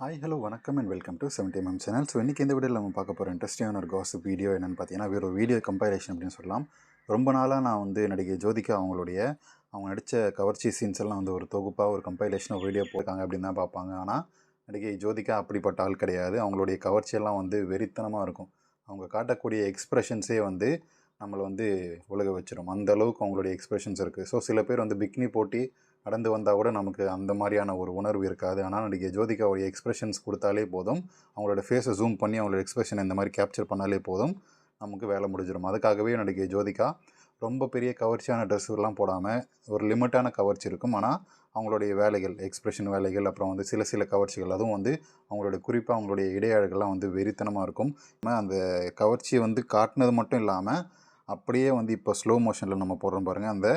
Hi hello வணக்கம் and welcome to seventy M M channel so இன்றைக்கி இந்த வீடியோவில் நம்ம பார்க்க போகிற இன்ட்ரெஸ்டிங்கான ஒரு காசிப் வீடியோ என்னென்னு பார்த்தீங்கன்னா வேறு ஒரு வீடியோ கம்பைலேஷன் அப்படின்னு சொல்லலாம். ரொம்ப நாளாக நான் வந்து நடிகை ஜோதிகா அவங்களுடைய அவங்க நடித்த கவர்ச்சி சீன்ஸ் எல்லாம் வந்து ஒரு தொகுப்பாக ஒரு கம்பைலேஷன் ஒரு வீடியோ போட்டாங்க அப்படின்னு தான் பார்ப்பாங்க. ஆனால் நடிகை ஜோதிகா அப்படிப்பட்ட ஆள் கிடையாது. அவங்களுடைய கவர்ச்சியெல்லாம் வந்து வெறித்தனமாக இருக்கும். அவங்க காட்டக்கூடிய எக்ஸ்ப்ரெஷன்ஸே வந்து நம்மளை வந்து உலக வச்சிடும் அந்த அளவுக்கு அவங்களுடைய எக்ஸ்ப்ரெஷன்ஸ் இருக்குது ஸோ சில பேர் வந்து பிக்னி போட்டி நடந்து வந்தால் கூட நமக்கு அந்த மாதிரியான ஒரு உணர்வு இருக்காது. ஆனால் நடிகை ஜோதிகாவுடைய எக்ஸ்ப்ரெஷன்ஸ் கொடுத்தாலே போதும். அவங்களோட ஃபேஸை ஜூம் பண்ணி அவங்களோட எக்ஸ்ப்ரெஷன் இந்த மாதிரி கேப்சர் பண்ணாலே போதும். நமக்கு வேலை முடிஞ்சிடும் அதுக்காகவே நடிகை ஜோதிகா ரொம்ப பெரிய கவர்ச்சியான ட்ரெஸ்ஸுலாம் போடாமல் ஒரு லிமிட்டான கவர்ச்சி இருக்கும். ஆனால் அவங்களுடைய வேலைகள் எக்ஸ்ப்ரெஷன் வேலைகள் அப்புறம் வந்து சில சில கவர்ச்சிகள் அதுவும் வந்து அவங்களுடைய குறிப்பாக அவங்களுடைய இடையாடுகள்லாம் வந்து வெறித்தனமாக இருக்கும். அந்த கவர்ச்சியை வந்து காட்டினது மட்டும் இல்லாமல் அப்படியே வந்து இப்போ ஸ்லோ மோஷனில் நம்ம போடுறோம் பாருங்கள் அந்த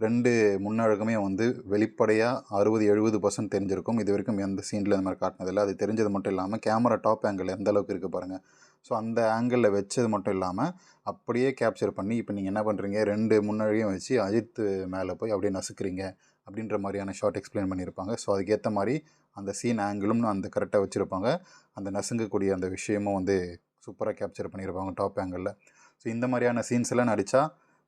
ரெண்டு முன்னழகுமே வந்து வெளிப்படையாக அறுபது எழுபது பர்சன்ட் தெரிஞ்சிருக்கும். இது வரைக்கும் எந்த சீனில் இந்த மாதிரி காட்டினதில்லை. அது தெரிஞ்சது மட்டும் இல்லாமல் கேமரா டாப் ஆங்கிள் எந்த அளவுக்கு இருக்குது பாருங்கள் ஸோ அந்த ஆங்கிளில் வச்சது மட்டும் இல்லாமல் அப்படியே கேப்சர் பண்ணி இப்போ நீங்கள் என்ன பண்ணுறீங்க ரெண்டு முன்னழகையும் வச்சு அஜித் மேலே போய் அப்படியே நசுக்கிறீங்க அப்படின்ற மாதிரியான ஷார்ட் எக்ஸ்பிளைன் பண்ணியிருப்பாங்க ஸோ அதுக்கேற்ற மாதிரி அந்த சீன் ஆங்கிளும் அந்த கரெக்டாக வச்சுருப்பாங்க. அந்த நசுங்கக்கூடிய அந்த விஷயமும் வந்து சூப்பராக கேப்சர் பண்ணியிருப்பாங்க டாப் ஆங்கிளில் ஸோ இந்த மாதிரியான சீன்ஸ் எல்லாம் நடித்தா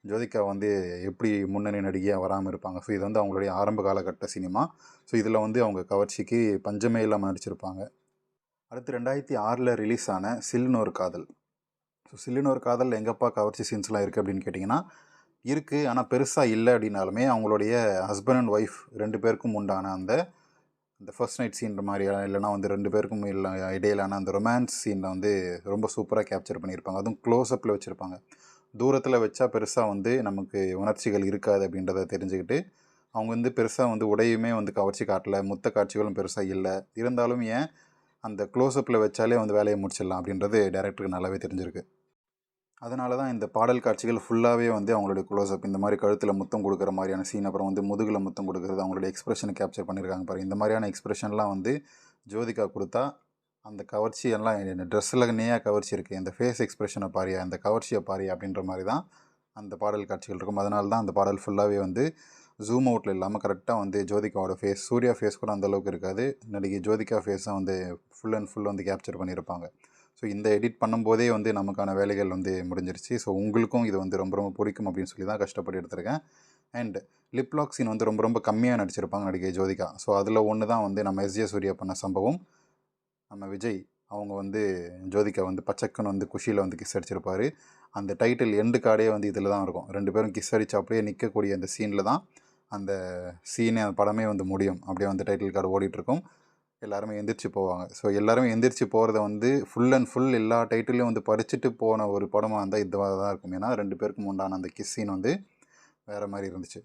ஜோதிகா வந்து எப்படி முன்னணி நடிகையாக வராமல் இருப்பாங்க. ஸோ இது வந்து அவங்களுடைய ஆரம்ப காலகட்ட சினிமா. ஸோ இதில் வந்து அவங்க கவர்ச்சிக்கு பஞ்சமே இல்லாமல் நடிச்சிருப்பாங்க. அடுத்து ரெண்டாயிரத்தி ஆறில் ரிலீஸ் ஆன சில்லுனோர் ஒரு காதல். ஸோ சில்லுனோர் காதல் எங்கப்பா கவர்ச்சி சீன்ஸ்லாம் இருக்குது அப்படின்னு கேட்டிங்கன்னா இருக்குது ஆனால் பெருசாக இல்லை அப்படின்னாலுமே அவங்களுடைய ஹஸ்பண்ட் அண்ட் ஒய்ஃப் ரெண்டு பேருக்கும் உண்டான அந்த இந்த ஃபர்ஸ்ட் நைட் சீன்ற மாதிரியான இல்லைனா வந்து ரெண்டு பேருக்கும் இல்லை இடையிலான அந்த ரொமான்ஸ் சீனில் வந்து ரொம்ப சூப்பராக கேப்சர் பண்ணியிருப்பாங்க. அதுவும் க்ளோஸ்அப்பில் வச்சுருப்பாங்க. தூரத்தில் வச்சா பெருசாக வந்து நமக்கு உணர்ச்சிகள் இருக்காது அப்படின்றத தெரிஞ்சுக்கிட்டு அவங்க வந்து பெருசாக வந்து உடையுமே வந்து கவர்ச்சி காட்டல முத்த காட்சிகளும் பெருசாக இல்லை. இருந்தாலும் ஏன் அந்த க்ளோஸ்அப்பில் வச்சாலே வந்து வேலையை முடிச்சிடலாம் அப்படின்றது டேரக்டருக்கு நல்லாவே தெரிஞ்சிருக்கு. அதனால தான் இந்த பாடல் காட்சிகள் ஃபுல்லாகவே வந்து அவங்களுடைய க்ளோஸ்அப் இந்த மாதிரி கழுத்தில் முத்தம் கொடுக்குற மாதிரியான சீன் அப்புறம் வந்து முதுகில் முத்தம் கொடுக்குறது அவங்களுடைய எக்ஸ்பிரஷனை கேப்சர் பண்ணியிருக்காங்க பாருங்கள் இந்த மாதிரியான எக்ஸ்பிரஷன்லாம் வந்து ஜோதிகா கொடுத்தா அந்த கவர்ச்சி எல்லாம் ட்ரெஸ்ஸில் நேயாக கவர்ச்சி இருக்குது இந்த ஃபேஸ் எக்ஸ்பிரஷனை பாரியா அந்த கவர்ச்சியை பாரியா அப்படின்ற மாதிரி தான் அந்த பாடல் காட்சிகள் இருக்கும். அதனால தான் அந்த பாடல் ஃபுல்லாகவே வந்து ஜூம் அவுட்டில் இல்லாமல் கரெக்டாக வந்து ஜோதிகாவோட ஃபேஸ் சூர்யா ஃபேஸ் கூட அந்த அளவுக்கு இருக்காது. நடிகை ஜோதிகா ஃபேஸை வந்து ஃபுல் அண்ட் ஃபுல் வந்து கேப்சர் பண்ணியிருப்பாங்க. ஸோ இந்த எடிட் பண்ணும்போதே வந்து நமக்கான வேலைகள் வந்து முடிஞ்சிருச்சு. ஸோ உங்களுக்கும் இது வந்து ரொம்ப ரொம்ப பிடிக்கும் அப்படின்னு சொல்லி தான் கஷ்டப்பட்டு எடுத்திருக்கேன். அண்ட் லிப்லாக் சீன் வந்து ரொம்ப ரொம்ப கம்மியாக நடிச்சிருப்பாங்க நடிகை ஜோதிகா. ஸோ அதில் ஒன்று தான் வந்து நம்ம எஸ்ஜே சூர்யா பண்ண சம்பவம். நம்ம விஜய் அவங்க வந்து ஜோதிகா வந்து பச்சக்கன் வந்து குஷியில் வந்து கிஸ் அடிச்சிருப்பாரு. அந்த டைட்டில் எண்டு கார்டே வந்து இதில் தான் இருக்கும். ரெண்டு பேரும் கிஸ் அடித்து அப்படியே நிற்கக்கூடிய அந்த சீனில் தான் அந்த சீனே அந்த படமே வந்து முடியும். அப்படியே வந்து டைட்டில் கார்டு ஓடிட்டுருக்கும். எல்லாருமே எந்திரிச்சு போவாங்க. ஸோ எல்லாருமே எந்திரிச்சு போகிறத வந்து ஃபுல் அண்ட் ஃபுல் எல்லா டைட்டிலையும் வந்து படிச்சுட்டு போன ஒரு படமாக இருந்தால் இதுவாக தான் இருக்கும். ஏன்னா ரெண்டு பேருக்கும் உண்டான அந்த கிஸ் சீன் வந்து வேறு மாதிரி இருந்துச்சு.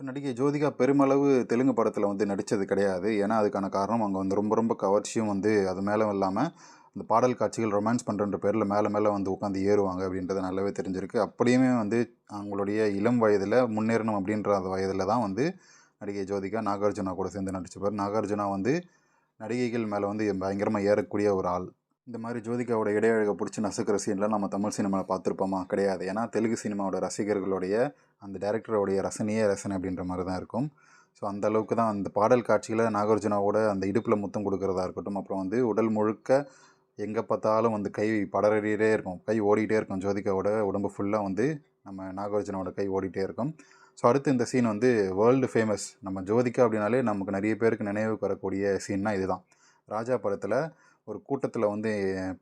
ஸோ நடிகை ஜோதிகா பெருமளவு தெலுங்கு படத்தில் வந்து நடித்தது கிடையாது. ஏன்னா அதுக்கான காரணம் அங்கே வந்து ரொம்ப ரொம்ப கவர்ச்சியும் வந்து அது மேலே இல்லாமல் அந்த பாடல் காட்சிகள் ரொமான்ஸ் பண்ணுற பேரில் மேலே மேலே வந்து உட்காந்து ஏறுவாங்க அப்படின்றது நல்லாவே தெரிஞ்சிருக்கு. அப்படியுமே வந்து அவங்களுடைய இளம் வயதில் முன்னேறணும் அப்படின்ற அந்த வயதில் தான் வந்து நடிகை ஜோதிகா நாகார்ஜுனா கூட சேர்ந்து நடித்தவர் நாகார்ஜுனா வந்து நடிகைகள் மேலே வந்து பயங்கரமாக ஏறக்கூடிய ஒரு ஆள். இந்த மாதிரி ஜோதிகாவோட இடையழகை பிடிச்சி நசுக்கிற சீனில் நம்ம தமிழ் சினிமாவில் பார்த்துருப்போமா? கிடையாது. ஏன்னா தெலுங்கு சினிமாவோட ரசிகர்களுடைய அந்த டேரக்டருடைய ரசனையே ரசனை அப்படின்ற மாதிரி தான் இருக்கும். ஸோ அந்த அளவுக்கு தான் அந்த பாடல் காட்சியில் நாகார்ஜுனாவோட அந்த இடுப்பில் முத்தம் கொடுக்குறதா இருக்கட்டும். அப்புறம் வந்து உடல் முழுக்க எங்கே பார்த்தாலும் வந்து கை படறிட்டே இருக்கும். கை ஓடிக்கிட்டே இருக்கும் ஜோதிகாவோட உடம்பு ஃபுல்லாக வந்து நம்ம நாகார்ஜுனாவோட கை ஓடிட்டே இருக்கும். ஸோ அடுத்து இந்த சீன் வந்து வேர்ல்டு ஃபேமஸ் நம்ம ஜோதிகா அப்படின்னாலே நமக்கு நிறைய பேருக்கு நினைவுக்கு வரக்கூடிய சீன்னா இதுதான். ராஜா படத்தில் ஒரு கூட்டத்தில் வந்து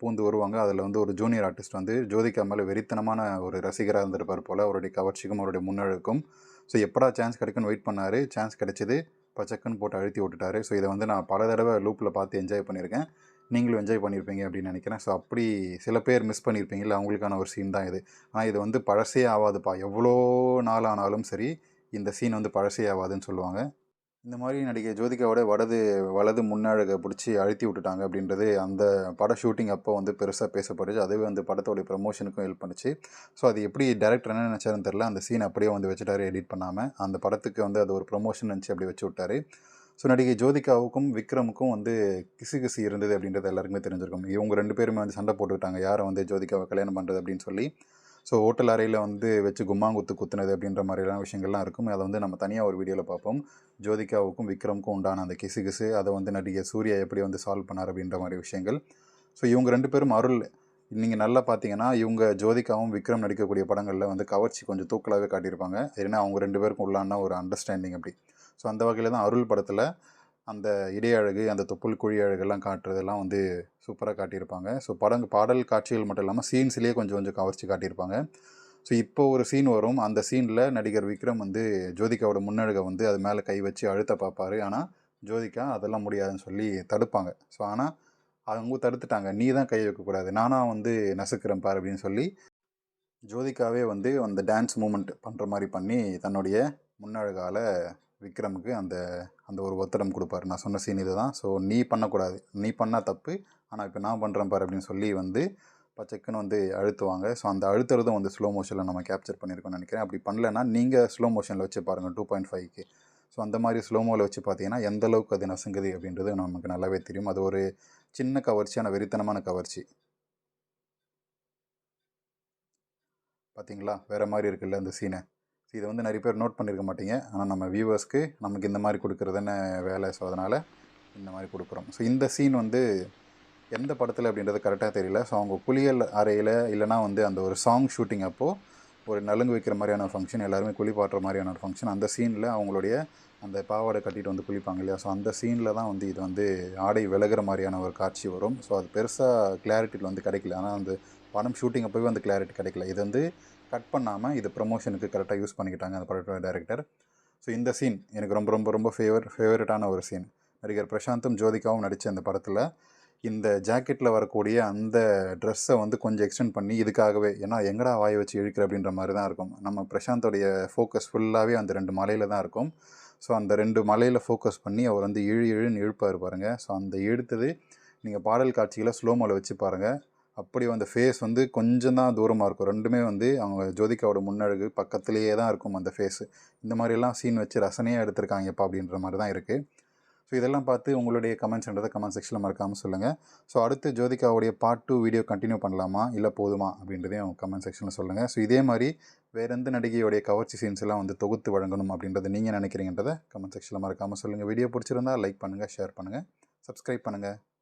பூந்து வருவாங்க. அதில் வந்து ஒரு ஜூனியர் ஆர்டிஸ்ட் வந்து ஜோதிகா மேலே வெறித்தனமான ஒரு ரசிகராக இருந்திருப்பார் போல். அவருடைய கவர்ச்சிக்கும் அவருடைய முன்னழுக்கும். ஸோ எப்படா சான்ஸ் கிடைக்குன்னு வெயிட் பண்ணார். சான்ஸ் கிடைச்சிது. பச்சக்குன்னு போட்டு அழுத்தி விட்டுட்டாரு. ஸோ இதை வந்து நான் பல தடவை லூப்பில் பார்த்து என்ஜாய் பண்ணியிருக்கேன். நீங்களும் என்ஜாய் பண்ணியிருப்பீங்க அப்படின்னு நினைக்கிறேன். ஸோ அப்படி சில பேர் மிஸ் பண்ணியிருப்பீங்கல்ல அவங்களுக்கான ஒரு சீன் தான் இது. ஆனால் இது வந்து பழசே ஆகாதுப்பா எவ்வளோ நாள் ஆனாலும் சரி இந்த சீன் வந்து பழசே ஆகாதுன்னு சொல்லுவாங்க. இந்த மாதிரி நடிகை ஜோதிகாவோட வடது வலது முன்னழகை பிடிச்சி அழுத்தி விட்டுட்டாங்க அப்படின்றது அந்த பட ஷூட்டிங் அப்போ வந்து பெருசாக பேசப்படுச்சு அதுவே வந்து படத்தோடைய ப்ரமோஷனுக்கும் ஹெல்ப் பண்ணுச்சு. ஸோ அது எப்படி டேரக்டர் என்ன நினச்சாருன்னு தெரில அந்த சீன் அப்படியே வந்து வச்சுட்டாரு எடிட் பண்ணாமல் அந்த படத்துக்கு வந்து அது ஒரு ப்ரமோஷன் நினச்சி அப்படி வச்சு விட்டாரு. ஸோ நடிகை ஜோதிகாவுக்கும் விக்ரமுக்கும் வந்து கிசு கிசு இருந்தது அப்படின்றது எல்லாருக்குமே தெரிஞ்சிருக்கும். இவங்க ரெண்டு பேருமே வந்து சண்டை போட்டுக்கிட்டாங்க. யாரை வந்து ஜோதிகாவை கல்யாணம் பண்ணுறது அப்படின்னு சொல்லி. ஸோ ஹோட்டல் அறையில் வந்து வச்சு கும்மாங்குத்து குத்துனது அப்படின்ற மாதிரிலாம் விஷயங்கள்லாம் இருக்கும். அதை வந்து நம்ம தனியாக ஒரு வீடியோவில் பார்ப்போம். ஜோதிகாவுக்கும் விக்ரமுக்கும் உண்டான அந்த கிசு கிசு அதை வந்து நடிகர் சூர்யா எப்படி வந்து சால்வ் பண்ணார் அப்படின்ற மாதிரி விஷயங்கள். ஸோ இவங்க ரெண்டு பேரும் அருள். நீங்கள் நல்லா பார்த்தீங்கன்னா இவங்க ஜோதிகாவும் விக்ரம் நடிக்கக்கூடிய படங்களில் வந்து கவர்ச்சி கொஞ்சம் தூக்கலாகவே காட்டியிருப்பாங்க. ஏன்னா அவங்க ரெண்டு பேருக்கும் உள்ளான ஒரு அண்டர்ஸ்டாண்டிங் அப்படி. ஸோ அந்த வகையில் தான் அருள் படத்தில் அந்த இடையழகு அந்த தொப்புள் குழி அழகெல்லாம் காட்டுறதெல்லாம் வந்து சூப்பராக காட்டியிருப்பாங்க. ஸோ படங்க பாடல் காட்சிகள் மட்டும் இல்லாமல் சீன்ஸ்லேயே கொஞ்சம் கொஞ்சம் கவர்ச்சி காட்டியிருப்பாங்க. ஸோ இப்போ ஒரு சீன் வரும். அந்த சீனில் நடிகர் விக்ரம் வந்து ஜோதிகாவோட முன்னழகை வந்து அது மேலே கை வச்சு அழுத்த பார்ப்பார். ஆனால் ஜோதிகா அதெல்லாம் முடியாதுன்னு சொல்லி தடுப்பாங்க. ஸோ ஆனால் அவங்க தடுத்துட்டாங்க. நீ தான் கை வைக்கக்கூடாது நானாக வந்து நசுக்கிறேன் பார் அப்படின்னு சொல்லி ஜோதிகாவே வந்து அந்த டான்ஸ் மூமெண்ட் பண்ணுற மாதிரி பண்ணி தன்னுடைய முன்னழகால் விக்ரமுக்கு அந்த அந்த ஒரு ஒத்தடம் கொடுப்பாரு. நான் சொன்ன சீன் இதுதான். ஸோ நீ பண்ணக்கூடாது. நீ பண்ணால் தப்பு. ஆனால் இப்போ நான் பண்ணுறேன் பாரு அப்படின்னு சொல்லி வந்து பச்சைக்குன்னு வந்து அழுத்துவாங்க. ஸோ அந்த அழுத்துறதும் வந்து ஸ்லோ மோஷனில் நம்ம கேப்சர் பண்ணியிருக்கோம்னு நினைக்கிறேன். அப்படி பண்ணலன்னா நீங்கள் ஸ்லோ மோஷனில் வச்சு பாருங்கள் டூ பாயிண்ட் ஃபைவ்க்கு ஸோ அந்த மாதிரி ஸ்லோமோவில் வச்சு பார்த்தீங்கன்னா எந்த அளவுக்கு அது நசுங்குது அப்படின்றது நமக்கு நல்லாவே தெரியும். அது ஒரு சின்ன கவர்ச்சியான வெறித்தனமான கவர்ச்சி. பார்த்தீங்களா? வேறு மாதிரி இருக்குல்ல அந்த சீனை இதை வந்து நிறைய பேர் நோட் பண்ணியிருக்க மாட்டீங்க. ஆனால் நம்ம வியூவர்ஸ்க்கு நமக்கு இந்த மாதிரி கொடுக்குறதுன்னு வேலை. ஸோ அதனால் இந்த மாதிரி கொடுக்குறோம். ஸோ இந்த சீன் வந்து எந்த படத்தில் அப்படின்றது கரெக்டாக தெரியல. ஸோ அவங்க குளியல் அறையில் இல்லைனா வந்து அந்த ஒரு சாங் ஷூட்டிங் அப்போது ஒரு நலுங்கு வைக்கிற மாதிரியான ஃபங்க்ஷன் எல்லாருமே குளிப்பாட்டுற மாதிரியான ஒரு ஃபங்க்ஷன் அந்த சீனில் அவங்களுடைய அந்த பாவாடை கட்டிட்டு வந்து குளிப்பாங்க இல்லையா? ஸோ அந்த சீனில் தான் வந்து இது வந்து ஆடை விலகிற மாதிரியான ஒரு காட்சி வரும். ஸோ அது பெருசாக கிளாரிட்டியில் வந்து கிடைக்கல. ஆனால் அந்த படம் ஷூட்டிங் அப்போவே அந்த கிளாரிட்டி கிடைக்கல. இது வந்து கட் பண்ணாமல் இது ப்ரொமோஷனுக்கு கரெக்டாக யூஸ் பண்ணிக்கிட்டாங்க அந்த படத்தோட டேரக்டர் ஸோ இந்த சீன் எனக்கு ரொம்ப ரொம்ப ரொம்ப ஃபேவர் ஃபேவரட்டான ஒரு சீன் நடிகர் பிரசாந்தும் ஜோதிகாவும் நடித்த அந்த படத்தில் இந்த ஜாக்கெட்டில் வரக்கூடிய அந்த ட்ரெஸ்ஸை வந்து கொஞ்சம் எக்ஸ்டெண்ட் பண்ணி இதுக்காகவே ஏன்னா எங்கடா வாயை வச்சு இழுக்கிற அப்படின்ற மாதிரி தான் இருக்கும். நம்ம பிரசாந்தோடைய ஃபோக்கஸ் ஃபுல்லாகவே அந்த ரெண்டு மலையில் தான் இருக்கும். ஸோ அந்த ரெண்டு மலையில் ஃபோக்கஸ் பண்ணி அவர் வந்து இழு இழுன்னு இழுப்பார் பாருங்கள் ஸோ அந்த இழுத்தது நீங்கள் பாடல் காட்சிகளை ஸ்லோமோவில் வச்சு பாருங்கள் அப்படி அந்த ஃபேஸ் வந்து கொஞ்சம் தான் தூரமாக இருக்கும். ரெண்டுமே வந்து அவங்க ஜோதிகாவோட முன்னழகு பக்கத்துலேயே தான் இருக்கும் அந்த ஃபேஸு இந்த மாதிரிலாம் சீன் வச்சு ரசனையாக எடுத்திருக்காங்கப்பா அப்படின்ற மாதிரி தான் இருக்குது ஸோ இதெல்லாம் பார்த்து உங்களுடைய கமெண்ட்ஸ்ன்றதை கமெண்ட் செக்ஷனில் மறக்காமல் சொல்லுங்கள் ஸோ அடுத்து ஜோதிகாவுடைய பார்ட் டூ வீடியோ கண்டினியூ பண்ணலாமா? இல்லை போதுமா? அப்படின்றதையும் கமெண்ட் செக்ஷனில் சொல்லுங்கள் ஸோ இதே மாதிரி வேறு எந்த நடிகையோடைய கவர்ச்சி சீன்ஸ் எல்லாம் வந்து தொகுத்து வழங்கணும் அப்படின்றத நீங்கள் நினைக்கிறீங்கன்றதை கமெண்ட் செக்ஷனில் மறக்காமல் சொல்லுங்கள் வீடியோ பிடிச்சிருந்தா லைக் பண்ணுங்கள் ஷேர் பண்ணுங்கள் சப்ஸ்கிரைப் பண்ணுங்கள்